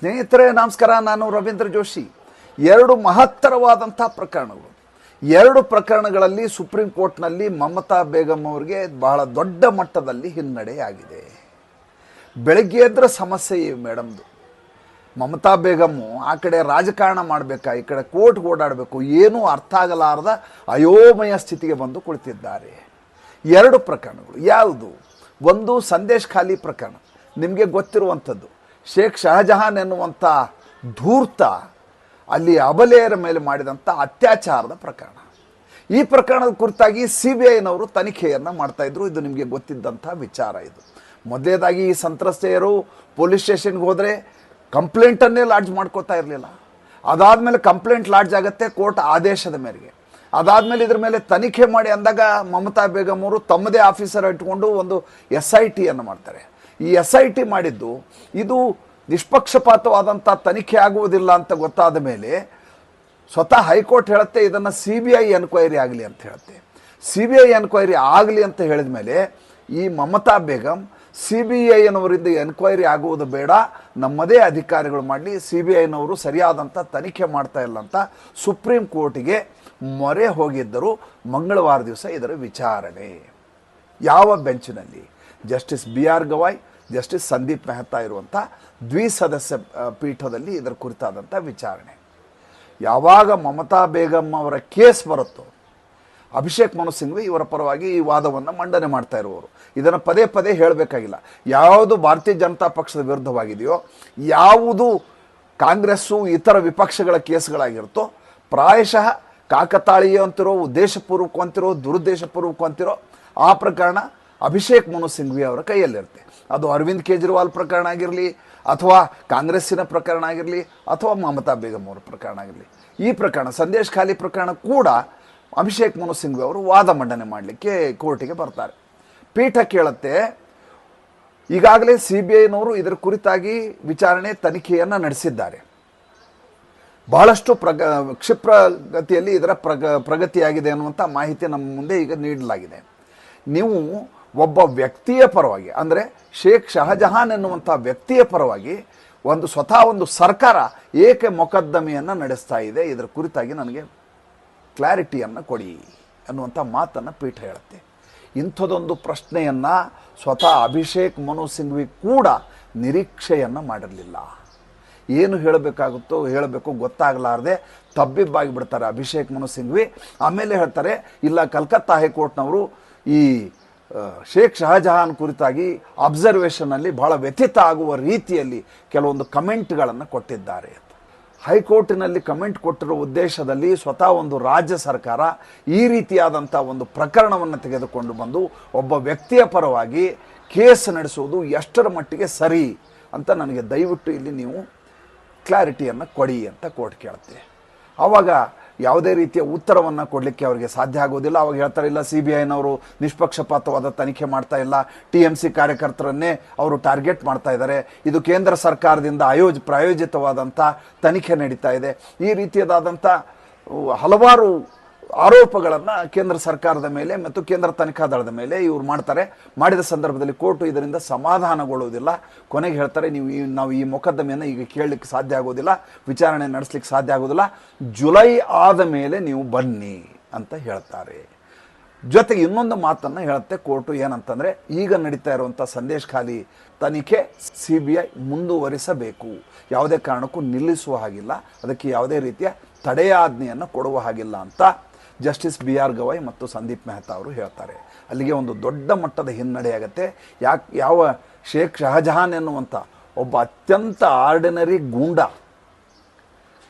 ಸ್ನೇಹಿತರೆ, ನಮಸ್ಕಾರ. ನಾನು ರವೀಂದ್ರ ಜೋಶಿ. ಎರಡು ಮಹತ್ತರವಾದಂಥ ಪ್ರಕರಣಗಳು. ಎರಡು ಪ್ರಕರಣಗಳಲ್ಲಿ ಸುಪ್ರೀಂ ಕೋರ್ಟ್ನಲ್ಲಿ ಮಮತಾ ಬೇಗಂ ಅವರಿಗೆ ಬಹಳ ದೊಡ್ಡ ಮಟ್ಟದಲ್ಲಿ ಹಿನ್ನಡೆಯಾಗಿದೆ. ಬೆಳಗ್ಗೆ ಎದ್ರೆ ಸಮಸ್ಯೆ ಮೇಡಮ್ದು ಮಮತಾ ಬೇಗಮ್ಮು ಆ ಕಡೆ ರಾಜಕಾರಣ ಮಾಡಬೇಕಾ? ಈ ಕಡೆ ಕೋರ್ಟ್ಗೆ ಓಡಾಡಬೇಕು. ಏನೂ ಅರ್ಥ ಆಗಲಾರದ ಅಯೋಮಯ ಸ್ಥಿತಿಗೆ ಬಂದು ಕುಳಿತಿದ್ದಾರೆ. ಎರಡು ಪ್ರಕರಣಗಳು. ಯಾವುದು? ಒಂದು ಸಂದೇಶ್ ಖಾಲಿ ಪ್ರಕರಣ. ನಿಮಗೆ ಗೊತ್ತಿರುವಂಥದ್ದು. ಶೇಖ್ ಶಹಜಹಾನ್ ಎನ್ನುವಂಥ ಧೂರ್ತ ಅಲ್ಲಿ ಅಬಲೆಯರ ಮೇಲೆ ಮಾಡಿದಂಥ ಅತ್ಯಾಚಾರದ ಪ್ರಕರಣ. ಈ ಪ್ರಕರಣದ ಕುರಿತಾಗಿ ಸಿ ಬಿ ಐನವರು ತನಿಖೆಯನ್ನು ಮಾಡ್ತಾಯಿದ್ರು ಇದು ನಿಮಗೆ ಗೊತ್ತಿದ್ದಂಥ ವಿಚಾರ ಇದು. ಮೊದಲೇದಾಗಿ ಈ ಸಂತ್ರಸ್ತೆಯರು ಪೊಲೀಸ್ ಸ್ಟೇಷನ್ಗೆ ಹೋದರೆ ಕಂಪ್ಲೇಂಟನ್ನೇ ಲಾಡ್ಜ್ ಮಾಡ್ಕೋತಾ ಇರಲಿಲ್ಲ. ಅದಾದಮೇಲೆ ಕಂಪ್ಲೇಂಟ್ ಲಾಡ್ಜ್ ಆಗುತ್ತೆ ಕೋರ್ಟ್ ಆದೇಶದ ಮೇರೆಗೆ. ಅದಾದಮೇಲೆ ಇದ್ರ ಮೇಲೆ ತನಿಖೆ ಮಾಡಿ ಅಂದಾಗ ಮಮತಾ ಬೇಗಮ್ ಅವರು ತಮ್ಮದೇ ಆಫೀಸರ್ ಇಟ್ಕೊಂಡು ಒಂದು ಎಸ್ ಐ ಟಿಯನ್ನು ಮಾಡ್ತಾರೆ. ಈ ಎಸ್ ಐ ಟಿ ಮಾಡಿದ್ದು ಇದು ನಿಷ್ಪಕ್ಷಪಾತವಾದಂಥ ತನಿಖೆ ಆಗುವುದಿಲ್ಲ ಅಂತ ಗೊತ್ತಾದ ಮೇಲೆ ಸ್ವತಃ ಹೈಕೋರ್ಟ್ ಹೇಳುತ್ತೆ, ಇದನ್ನು ಸಿ ಬಿ ಐ ಎನ್ಕ್ವೈರಿ ಆಗಲಿ ಅಂತ ಹೇಳುತ್ತೆ. ಸಿ ಬಿ ಐ ಎನ್ಕ್ವೈರಿ ಆಗಲಿ ಅಂತ ಹೇಳಿದ ಮೇಲೆ ಈ ಮಮತಾ ಬೇಗಂ ಸಿ ಬಿ ಐನವರಿಂದ ಎನ್ಕ್ವೈರಿ ಆಗುವುದು ಬೇಡ, ನಮ್ಮದೇ ಅಧಿಕಾರಿಗಳು ಮಾಡಲಿ ಸಿ ಬಿ ಐನವರು ಸರಿಯಾದಂಥ ತನಿಖೆ ಮಾಡ್ತಾ ಇಲ್ಲ ಅಂತ ಸುಪ್ರೀಂ ಕೋರ್ಟಿಗೆ ಮೊರೆ ಹೋಗಿದ್ದರು ಮಂಗಳವಾರ ದಿವಸ ಇದರ ವಿಚಾರಣೆ. ಯಾವ ಬೆಂಚಿನಲ್ಲಿ? Justice B R Gavai justice Sandeep Mehta ಇರುವಂಥ ದ್ವಿಸದಸ್ಯ ಪೀಠದಲ್ಲಿ ಇದರ ಕುರಿತಾದಂಥ ವಿಚಾರಣೆ. ಯಾವಾಗ ಮಮತಾ ಬೇಗಂ ಅವರ ಕೇಸ್ ಬರುತ್ತೋ, ಅಭಿಷೇಕ್ ಮನು ಸಿಂಘ್ವಿ ಇವರ ಪರವಾಗಿ ಈ ವಾದವನ್ನು ಮಂಡನೆ ಮಾಡ್ತಾ ಇರುವವರು. ಇದನ್ನು ಪದೇ ಪದೇ ಹೇಳಬೇಕಾಗಿಲ್ಲ. ಯಾವುದು ಭಾರತೀಯ ಜನತಾ ಪಕ್ಷದ ವಿರುದ್ಧವಾಗಿದೆಯೋ, ಯಾವುದು ಕಾಂಗ್ರೆಸ್ಸು ಇತರ ವಿಪಕ್ಷಗಳ ಕೇಸ್ಗಳಾಗಿರುತ್ತೋ, ಪ್ರಾಯಶಃ ಕಾಕತಾಳೀಯ ಅಂತಿರೋ ಉದ್ದೇಶಪೂರ್ವಕ ಅಂತಿರೋ ದುರುದ್ದೇಶಪೂರ್ವಕ ಅಂತಿರೋ ಆ ಪ್ರಕರಣ ಅಭಿಷೇಕ್ ಮನು ಸಿಂಘ್ವಿ ಅವರ ಕೈಯಲ್ಲಿರುತ್ತೆ. ಅದು ಅರವಿಂದ್ ಕೇಜ್ರಿವಾಲ್ ಪ್ರಕರಣ ಆಗಿರಲಿ, ಅಥವಾ ಕಾಂಗ್ರೆಸ್ಸಿನ ಪ್ರಕರಣ ಆಗಿರಲಿ, ಅಥವಾ ಮಮತಾ ಬೇಗಂ ಅವರ ಪ್ರಕರಣ ಆಗಿರಲಿ. ಈ ಪ್ರಕರಣ, ಸಂದೇಶ್ ಖಾಲಿ ಪ್ರಕರಣ ಕೂಡ ಅಭಿಷೇಕ್ ಮನು ಸಿಂಘ್ವಿ ಅವರು ವಾದ ಮಂಡನೆ ಮಾಡಲಿಕ್ಕೆ ಕೋರ್ಟಿಗೆ ಬರ್ತಾರೆ. ಪೀಠ ಕೇಳುತ್ತೆ, ಈಗಾಗಲೇ ಸಿ ಬಿ ಐನವರು ಇದರ ಕುರಿತಾಗಿ ವಿಚಾರಣೆ ತನಿಖೆಯನ್ನು ನಡೆಸಿದ್ದಾರೆ. ಬಹಳಷ್ಟು ಪ್ರಗ, ಕ್ಷಿಪ್ರಗತಿಯಲ್ಲಿ ಇದರ ಪ್ರಗ, ಪ್ರಗತಿಯಾಗಿದೆ ಅನ್ನುವಂಥ ಮಾಹಿತಿ ನಮ್ಮ ಮುಂದೆ ಈಗ ನೀಡಲಾಗಿದೆ. ನೀವು ಒಬ್ಬ ವ್ಯಕ್ತಿಯ ಪರವಾಗಿ, ಅಂದರೆ ಶೇಖ್ ಶಹಜಹಾನ್ ಎನ್ನುವಂಥ ವ್ಯಕ್ತಿಯ ಪರವಾಗಿ ಒಂದು ಸ್ವತಃ ಒಂದು ಸರ್ಕಾರ ಏಕೆ ಮೊಕದ್ದಮೆಯನ್ನು ನಡೆಸ್ತಾ ಇದೆ, ಇದರ ಕುರಿತಾಗಿ ನನಗೆ ಕ್ಲಾರಿಟಿಯನ್ನು ಕೊಡಿ ಅನ್ನುವಂಥ ಮಾತನ್ನು ಪೀಠ ಹೇಳುತ್ತೆ. ಇಂಥದೊಂದು ಪ್ರಶ್ನೆಯನ್ನು ಸ್ವತಃ ಅಭಿಷೇಕ್ ಮನು ಸಿಂಘ್ವಿ ಕೂಡ ನಿರೀಕ್ಷೆಯನ್ನು ಮಾಡಿರಲಿಲ್ಲ. ಏನು ಹೇಳಬೇಕಾಗುತ್ತೋ ಹೇಳಬೇಕು, ಗೊತ್ತಾಗಲಾರದೆ ತಬ್ಬಿಬ್ಬಾಗಿ ಬಿಡ್ತಾರೆ ಅಭಿಷೇಕ್ ಮನು ಸಿಂಘ್ವಿ. ಆಮೇಲೆ ಹೇಳ್ತಾರೆ, ಇಲ್ಲ, ಕಲ್ಕತ್ತಾ ಹೈಕೋರ್ಟ್ನವರು ಈ ಶೇಖ್ ಶಹಜಹಾನ್ ಕುರಿತಾಗಿ ಅಬ್ಸರ್ವೇಷನ್ನಲ್ಲಿ ಬಹಳ ವ್ಯಥಿತ ಆಗುವ ರೀತಿಯಲ್ಲಿ ಕೆಲವೊಂದು ಕಮೆಂಟ್ಗಳನ್ನು ಕೊಟ್ಟಿದ್ದಾರೆ ಅಂತ. ಹೈಕೋರ್ಟಿನಲ್ಲಿ ಕಮೆಂಟ್ ಕೊಟ್ಟಿರೋ ಉದ್ದೇಶದಲ್ಲಿ ಸ್ವತಃ ಒಂದು ರಾಜ್ಯ ಸರ್ಕಾರ ಈ ರೀತಿಯಾದಂಥ ಒಂದು ಪ್ರಕರಣವನ್ನು ತೆಗೆದುಕೊಂಡು ಬಂದು ಒಬ್ಬ ವ್ಯಕ್ತಿಯ ಪರವಾಗಿ ಕೇಸ್ ನಡೆಸುವುದು ಎಷ್ಟರ ಮಟ್ಟಿಗೆ ಸರಿ ಅಂತ ನನಗೆ ದಯವಿಟ್ಟು ಇಲ್ಲಿ ನೀವು ಕ್ಲಾರಿಟಿಯನ್ನು ಕೊಡಿ ಅಂತ ಕೋರ್ಟ್ ಕೇಳುತ್ತೆ. ಆವಾಗ ಯಾವುದೇ ರೀತಿಯ ಉತ್ತರವನ್ನು ಕೊಡಲಿಕ್ಕೆ ಅವರಿಗೆ ಸಾಧ್ಯ ಆಗೋದಿಲ್ಲ. ಅವಾಗ ಹೇಳ್ತಾರೆ, ಇಲ್ಲ ಸಿ ಬಿ ಐನವರು ನಿಷ್ಪಕ್ಷಪಾತವಾದ ತನಿಖೆ ಮಾಡ್ತಾ ಇಲ್ಲ. ಟಿ ಎಂ ಸಿ ಕಾರ್ಯಕರ್ತರನ್ನೇ ಅವರು ಟಾರ್ಗೆಟ್ ಮಾಡ್ತಾ ಇದ್ದಾರೆ. ಇದು ಕೇಂದ್ರ ಸರ್ಕಾರದಿಂದ ಆಯೋಜ ಪ್ರಾಯೋಜಿತವಾದಂಥ ತನಿಖೆ ನಡೀತಾ ಇದೆ. ಈ ರೀತಿಯದಾದಂಥ ಹಲವಾರು ಆರೋಪಗಳನ್ನು ಕೇಂದ್ರ ಸರ್ಕಾರದ ಮೇಲೆ ಮತ್ತು ಕೇಂದ್ರ ತನಿಖಾ ದಳದ ಮೇಲೆ ಇವ್ರು ಮಾಡ್ತಾರೆ. ಮಾಡಿದ ಸಂದರ್ಭದಲ್ಲಿ ಕೋರ್ಟು ಇದರಿಂದ ಸಮಾಧಾನಗೊಳ್ಳುವುದಿಲ್ಲ. ಕೊನೆಗೆ ಹೇಳ್ತಾರೆ, ನೀವು ಈ, ನಾವು ಈ ಮೊಕದ್ದಮೆಯನ್ನು ಈಗ ಕೇಳಲಿಕ್ಕೆ ಸಾಧ್ಯ ಆಗೋದಿಲ್ಲ, ವಿಚಾರಣೆ ನಡೆಸಲಿಕ್ಕೆ ಸಾಧ್ಯ ಆಗೋದಿಲ್ಲ. ಜುಲೈ ಆದ ಮೇಲೆ ನೀವು ಬನ್ನಿ ಅಂತ ಹೇಳ್ತಾರೆ. ಜೊತೆಗೆ ಇನ್ನೊಂದು ಮಾತನ್ನು ಹೇಳುತ್ತೆ ಕೋರ್ಟು ಏನಂತಂದರೆ, ಈಗ ನಡೀತಾ ಇರುವಂಥ ಸಂದೇಶ್ ಖಾಲಿ ತನಿಖೆ ಸಿ ಬಿ ಐ ಮುಂದುವರಿಸಬೇಕು. ಯಾವುದೇ ಕಾರಣಕ್ಕೂ ನಿಲ್ಲಿಸುವ ಹಾಗಿಲ್ಲ. ಅದಕ್ಕೆ ಯಾವುದೇ ರೀತಿಯ ತಡೆಯಾಜ್ಞೆಯನ್ನು ಕೊಡುವ ಹಾಗಿಲ್ಲ ಅಂತ ಜಸ್ಟಿಸ್ ಬಿ ಆರ್ ಗವಾಯ್ ಮತ್ತು ಸಂದೀಪ್ ಮೆಹ್ತಾ ಅವರು ಹೇಳ್ತಾರೆ. ಅಲ್ಲಿಗೆ ಒಂದು ದೊಡ್ಡ ಮಟ್ಟದ ಹಿನ್ನಡೆಯಾಗತ್ತೆ ಯಾಕೆ ಯಾವ ಶೇಖ್ ಶಹಜಹಾನ್ ಎನ್ನುವಂಥ ಒಬ್ಬ ಅತ್ಯಂತ ordinary goonda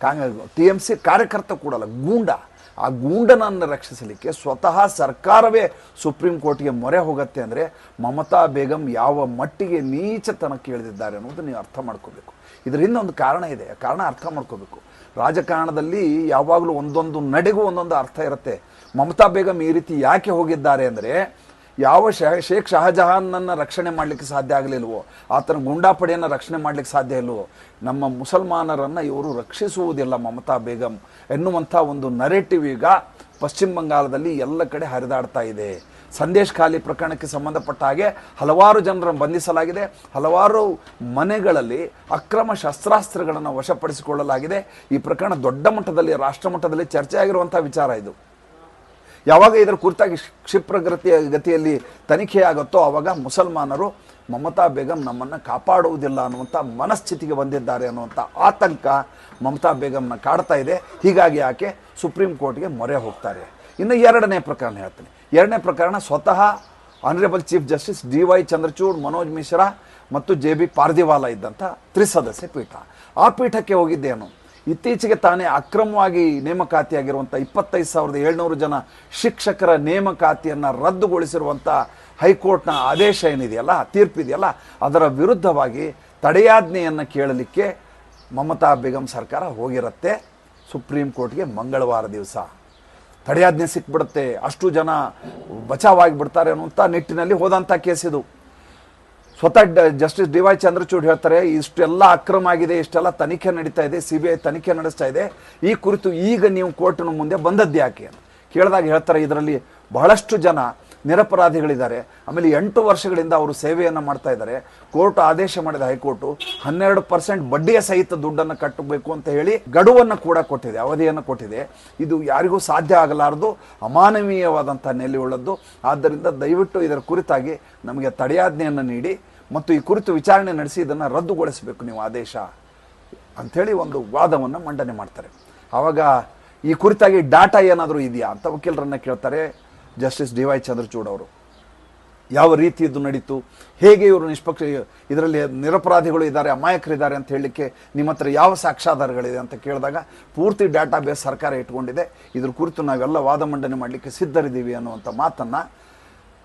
Congress T M C ಕಾರ್ಯಕರ್ತ ಕೂಡಲ್ಲ, ಗೂಂಡ. ಆ ಗೂಂಡನನ್ನು ರಕ್ಷಿಸಲಿಕ್ಕೆ ಸ್ವತಃ ಸರ್ಕಾರವೇ ಸುಪ್ರೀಂ ಕೋರ್ಟ್ಗೆ ಮೊರೆ ಹೋಗುತ್ತೆ ಅಂದರೆ ಮಮತಾ ಬೇಗಂ ಯಾವ ಮಟ್ಟಿಗೆ ನೀಚತನಕ್ಕೆ ಇಳಿದಿದ್ದಾರೆ ಅನ್ನೋದು ನೀವು ಅರ್ಥ ಮಾಡ್ಕೋಬೇಕು. ಇದರಿಂದ ಒಂದು ಕಾರಣ ಇದೆ. ಕಾರಣ ಅರ್ಥ ಮಾಡ್ಕೋಬೇಕು. ರಾಜಕಾರಣದಲ್ಲಿ ಯಾವಾಗಲೂ ಒಂದೊಂದು ನಡೆಗೂ ಒಂದೊಂದು ಅರ್ಥ ಇರುತ್ತೆ. ಮಮತಾ ಬೇಗಂ ಈ ರೀತಿ ಯಾಕೆ ಹೋಗಿದ್ದಾರೆ ಅಂದರೆ, ಯಾವ ಶೇಖ್ ಶಹಜಹಾನ್ನನ್ನು ರಕ್ಷಣೆ ಮಾಡಲಿಕ್ಕೆ ಸಾಧ್ಯ ಆಗಲಿಲ್ವೋ, ಆತನ ಗುಂಡಾಪಡೆಯನ್ನು ರಕ್ಷಣೆ ಮಾಡಲಿಕ್ಕೆ ಸಾಧ್ಯ ಇಲ್ಲವೋ ನಮ್ಮ ಮುಸಲ್ಮಾನರನ್ನು ಇವರು ರಕ್ಷಿಸುವುದಿಲ್ಲ ಮಮತಾ ಬೇಗಂ ಎನ್ನುವಂಥ ಒಂದು ನರೇಟಿವ್ ಈಗ ಪಶ್ಚಿಮ ಬಂಗಾಳದಲ್ಲಿ ಎಲ್ಲ ಕಡೆ ಹರಿದಾಡ್ತಾ ಇದೆ. ಸಂದೇಶ್ ಖಾಲಿ ಪ್ರಕರಣಕ್ಕೆ ಸಂಬಂಧಪಟ್ಟ ಹಾಗೆ ಹಲವಾರು ಜನರನ್ನು ಬಂಧಿಸಲಾಗಿದೆ. ಹಲವಾರು ಮನೆಗಳಲ್ಲಿ ಅಕ್ರಮ ಶಸ್ತ್ರಾಸ್ತ್ರಗಳನ್ನು ವಶಪಡಿಸಿಕೊಳ್ಳಲಾಗಿದೆ. ಈ ಪ್ರಕರಣ ದೊಡ್ಡ ಮಟ್ಟದಲ್ಲಿ, ರಾಷ್ಟ್ರ ಮಟ್ಟದಲ್ಲಿ ಚರ್ಚೆ ಆಗಿರುವಂಥ ವಿಚಾರ ಇದು. ಯಾವಾಗ ಇದರ ಕುರಿತಾಗಿ ಕ್ಷಿಪ್ರಗತಿಯ ಗತಿಯಲ್ಲಿ ತನಿಖೆ ಆಗುತ್ತೋ ಆವಾಗ ಮುಸಲ್ಮಾನರು ಮಮತಾ ಬೇಗಂ ನಮ್ಮನ್ನು ಕಾಪಾಡುವುದಿಲ್ಲ ಅನ್ನುವಂಥ ಮನಸ್ಥಿತಿಗೆ ಬಂದಿದ್ದಾರೆ ಅನ್ನುವಂಥ ಆತಂಕ ಮಮತಾ ಬೇಗಂನ ಕಾಡ್ತಾ ಇದೆ. ಹೀಗಾಗಿ ಆಕೆ ಸುಪ್ರೀಂ ಕೋರ್ಟ್ಗೆ ಮೊರೆ ಹೋಗ್ತಾರೆ. ಇನ್ನು ಎರಡನೇ ಪ್ರಕರಣ ಹೇಳ್ತೀನಿ. ಎರಡನೇ ಪ್ರಕರಣ ಸ್ವತಃ honourable chief justice D Y Chandrachud, Manoj Mishra ಮತ್ತು ಜೆ ಬಿ ಪಾರ್ದಿವಾಲ ಇದ್ದಂಥ ತ್ರಿಸದಸ್ಯ ಪೀಠ. ಆ ಪೀಠಕ್ಕೆ ಹೋಗಿದ್ದೇನು? ಇತ್ತೀಚೆಗೆ ತಾನೇ ಅಕ್ರಮವಾಗಿ ನೇಮಕಾತಿಯಾಗಿರುವಂಥ ಇಪ್ಪತ್ತೈದು ಸಾವಿರದ ಏಳ್ನೂರು ಜನ ಶಿಕ್ಷಕರ ನೇಮಕಾತಿಯನ್ನು ರದ್ದುಗೊಳಿಸಿರುವಂಥ ಹೈಕೋರ್ಟ್ನ ಆದೇಶ ಏನಿದೆಯಲ್ಲ, ತೀರ್ಪಿದೆಯಲ್ಲ, ಅದರ ವಿರುದ್ಧವಾಗಿ ತಡೆಯಾಜ್ಞೆಯನ್ನು ಕೇಳಲಿಕ್ಕೆ ಮಮತಾ ಬೇಗಂ ಸರ್ಕಾರ ಹೋಗಿರುತ್ತೆ. ಸುಪ್ರೀಂ ಕೋರ್ಟ್ಗೆ ಮಂಗಳವಾರ ದಿವಸ. ತಡೆಯಾಜ್ಞೆ ಸಿಕ್ಬಿಡುತ್ತೆ, ಅಷ್ಟು ಜನ ಬಚಾವಾಗಿ ಬಿಡ್ತಾರೆ ಅನ್ನುವಂಥ ನಿಟ್ಟಿನಲ್ಲಿ ಹೋದಂಥ ಕೇಸ್ ಇದು. ಸ್ವತಃ ಜಸ್ಟಿಸ್ ಡಿ ವೈ ಚಂದ್ರಚೂಡ್ ಹೇಳ್ತಾರೆ, ಇಷ್ಟೆಲ್ಲ ಅಕ್ರಮ ಆಗಿದೆ, ಇಷ್ಟೆಲ್ಲ ತನಿಖೆ ನಡೀತಾ ಇದೆ ಸಿ ಬಿ ಐ ತನಿಖೆ ನಡೆಸ್ತಾ ಇದೆ, ಈ ಕುರಿತು ಈಗ ನೀವು ಕೋರ್ಟಿನ ಮುಂದೆ ಬಂದದ್ದು ಯಾಕೆ ಕೇಳಿದಾಗ ಹೇಳ್ತಾರೆ, ಇದರಲ್ಲಿ ಬಹಳಷ್ಟು ಜನ ನಿರಪರಾಧಿಗಳಿದ್ದಾರೆ. ಆಮೇಲೆ ಎಂಟು ವರ್ಷಗಳಿಂದ ಅವರು ಸೇವೆಯನ್ನು ಮಾಡ್ತಾ ಇದ್ದಾರೆ. ಕೋರ್ಟ್ ಆದೇಶ ಮಾಡಿದ ಹೈಕೋರ್ಟು ಹನ್ನೆರಡು ಪರ್ಸೆಂಟ್ ಬಡ್ಡಿಯ ಸಹಿತ ದುಡ್ಡನ್ನು ಕಟ್ಟಬೇಕು ಅಂತ ಹೇಳಿ ಗಡುವನ್ನು ಕೂಡ ಕೊಟ್ಟಿದೆ, ಅವಧಿಯನ್ನು ಕೊಟ್ಟಿದೆ. ಇದು ಯಾರಿಗೂ ಸಾಧ್ಯ ಆಗಲಾರದು ಅಮಾನವೀಯವಾದಂಥ ನೆಲೆ ಉಳ್ಳದ್ದು ಆದ್ದರಿಂದ ದಯವಿಟ್ಟು ಇದರ ಕುರಿತಾಗಿ ನಮಗೆ ತಡೆಯಾಜ್ಞೆಯನ್ನು ನೀಡಿ ಮತ್ತು ಈ ಕುರಿತು ವಿಚಾರಣೆ ನಡೆಸಿ ಇದನ್ನು ರದ್ದುಗೊಳಿಸಬೇಕು ನೀವು ಆದೇಶ ಅಂಥೇಳಿ ಒಂದು ವಾದವನ್ನು ಮಂಡನೆ ಮಾಡ್ತಾರೆ. ಆವಾಗ ಈ ಕುರಿತಾಗಿ ಡಾಟಾ ಏನಾದರೂ ಇದೆಯಾ ಅಂತ ವಕೀಲರನ್ನು ಕೇಳ್ತಾರೆ. ಜಸ್ಟಿಸ್ ಡಿ ವೈ ಚಂದ್ರಚೂಡ್ ಅವರು. ಯಾವ ರೀತಿ ಇದು ನಡೀತು? ಹೇಗೆ ಇವರು ನಿಷ್ಪಕ್ಷ, ಇದರಲ್ಲಿ ನಿರಪರಾಧಿಗಳು ಇದ್ದಾರೆ, ಅಮಾಯಕರಿದ್ದಾರೆ ಅಂತ ಹೇಳಲಿಕ್ಕೆ ನಿಮ್ಮ ಹತ್ರ ಯಾವ ಸಾಕ್ಷ್ಯಾಧಾರಗಳಿದೆ ಅಂತ ಕೇಳಿದಾಗ ಪೂರ್ತಿ ಡಾಟಾ ಬೇಸ್ ಸರ್ಕಾರ ಇಟ್ಕೊಂಡಿದೆ. ಇದ್ರ ಕುರಿತು ನಾವೆಲ್ಲ ವಾದ ಮಂಡನೆ ಮಾಡಲಿಕ್ಕೆ ಸಿದ್ಧರಿದ್ದೀವಿ ಅನ್ನುವಂಥ ಮಾತನ್ನು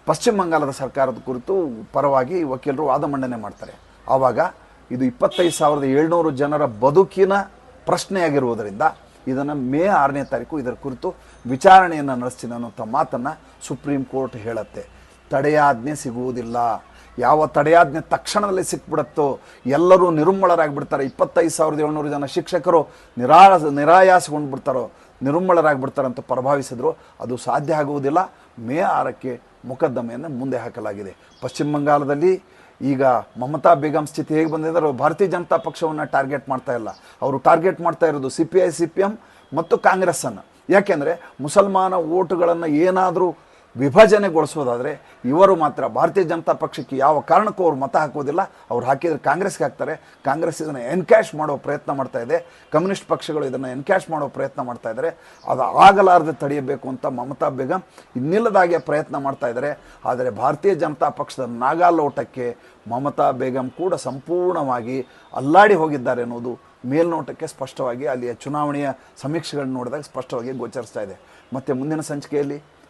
ಪಶ್ಚಿಮ ಬಂಗಾಳದ ಸರ್ಕಾರದ ಕುರಿತು ಪರವಾಗಿ ವಕೀಲರು ವಾದ ಮಂಡನೆ ಮಾಡ್ತಾರೆ. ಆವಾಗ ಇದು ಇಪ್ಪತ್ತೈದು ಸಾವಿರದ ಏಳ್ನೂರು ಜನರ ಬದುಕಿನ ಪ್ರಶ್ನೆಯಾಗಿರುವುದರಿಂದ ಇದನ್ನು ಮೇ ಆರನೇ ತಾರೀಕು ಇದರ ಕುರಿತು ವಿಚಾರಣೆಯನ್ನು ನಡೆಸ್ತೀನಿ ಅನ್ನೋಂಥ ಮಾತನ್ನು ಸುಪ್ರೀಂ ಕೋರ್ಟ್ ಹೇಳುತ್ತೆ. ತಡೆಯಾಜ್ಞೆ ಸಿಗುವುದಿಲ್ಲ. ಯಾವ ತಡೆಯಾಜ್ಞೆ ತಕ್ಷಣದಲ್ಲಿ ಸಿಕ್ಬಿಡುತ್ತೋ ಎಲ್ಲರೂ ನಿರುಮ್ಮಳರಾಗ್ಬಿಡ್ತಾರೆ ಇಪ್ಪತ್ತೈದು ಸಾವಿರದ ಏಳ್ನೂರು ಜನ ಶಿಕ್ಷಕರು ನಿರಾ ನಿರಾಯಾಸಗೊಂಡು ಬಿಡ್ತಾರೋ ನಿರುಮ್ಮಳರಾಗ್ಬಿಡ್ತಾರೆ ಅಂತ ಪ್ರಭಾವಿಸಿದ್ರು. ಅದು ಸಾಧ್ಯ ಆಗುವುದಿಲ್ಲ. ಮೇ ಆರಕ್ಕೆ ಮೊಕದ್ದಮೆಯನ್ನು ಮುಂದೆ ಹಾಕಲಾಗಿದೆ. ಪಶ್ಚಿಮ ಬಂಗಾಳದಲ್ಲಿ ಈಗ ಮಮತಾ ಬೇಗಂ ಸ್ಥಿತಿ ಹೇಗೆ ಬಂದಿದೆ, ಅವರು ಭಾರತೀಯ ಜನತಾ ಪಕ್ಷವನ್ನು ಟಾರ್ಗೆಟ್ ಮಾಡ್ತಾ ಇಲ್ಲ. ಅವರು ಟಾರ್ಗೆಟ್ ಮಾಡ್ತಾ ಇರೋದು C P I C P M ಮತ್ತು ಕಾಂಗ್ರೆಸ್ಸನ್ನು. ಯಾಕೆಂದರೆ ಮುಸಲ್ಮಾನ ಓಟುಗಳನ್ನು ಏನಾದರೂ ವಿಭಜನೆಗೊಳಿಸೋದಾದರೆ ಇವರು ಮಾತ್ರ, ಭಾರತೀಯ ಜನತಾ ಪಕ್ಷಕ್ಕೆ ಯಾವ ಕಾರಣಕ್ಕೂ ಅವ್ರು ಮತ ಹಾಕೋದಿಲ್ಲ. ಅವ್ರು ಹಾಕಿದರೆ ಕಾಂಗ್ರೆಸ್ಗೆ ಹಾಕ್ತಾರೆ. ಕಾಂಗ್ರೆಸ್ ಇದನ್ನು ಎನ್ಕ್ಯಾಶ್ ಮಾಡೋ ಪ್ರಯತ್ನ ಮಾಡ್ತಾ ಇದೆ. ಕಮ್ಯುನಿಸ್ಟ್ ಪಕ್ಷಗಳು ಇದನ್ನು ಎನ್ಕ್ಯಾಶ್ ಮಾಡೋ ಪ್ರಯತ್ನ ಮಾಡ್ತಾ ಇದ್ದಾರೆ. ಅದು ಆಗಲಾರದೆ ತಡೆಯಬೇಕು ಅಂತ ಮಮತಾ ಬೇಗಂ ಇನ್ನಿಲ್ಲದಾಗೆ ಪ್ರಯತ್ನ ಮಾಡ್ತಾ ಇದ್ದಾರೆ. ಆದರೆ ಭಾರತೀಯ ಜನತಾ ಪಕ್ಷದ ನಾಗಾಲೋಟಕ್ಕೆ ಮಮತಾ ಬೇಗಂ ಕೂಡ ಸಂಪೂರ್ಣವಾಗಿ ಅಲ್ಲಾಡಿ ಹೋಗಿದ್ದಾರೆ ಅನ್ನೋದು ಮೇಲ್ನೋಟಕ್ಕೆ ಸ್ಪಷ್ಟವಾಗಿ ಅಲ್ಲಿಯ ಚುನಾವಣೆಯ ಸಮೀಕ್ಷೆಗಳನ್ನ ನೋಡಿದಾಗ ಸ್ಪಷ್ಟವಾಗಿ ಗೋಚರಿಸ್ತಾ ಇದೆ. ಮತ್ತು ಮುಂದಿನ ಸಂಚಿಕೆಯಲ್ಲಿ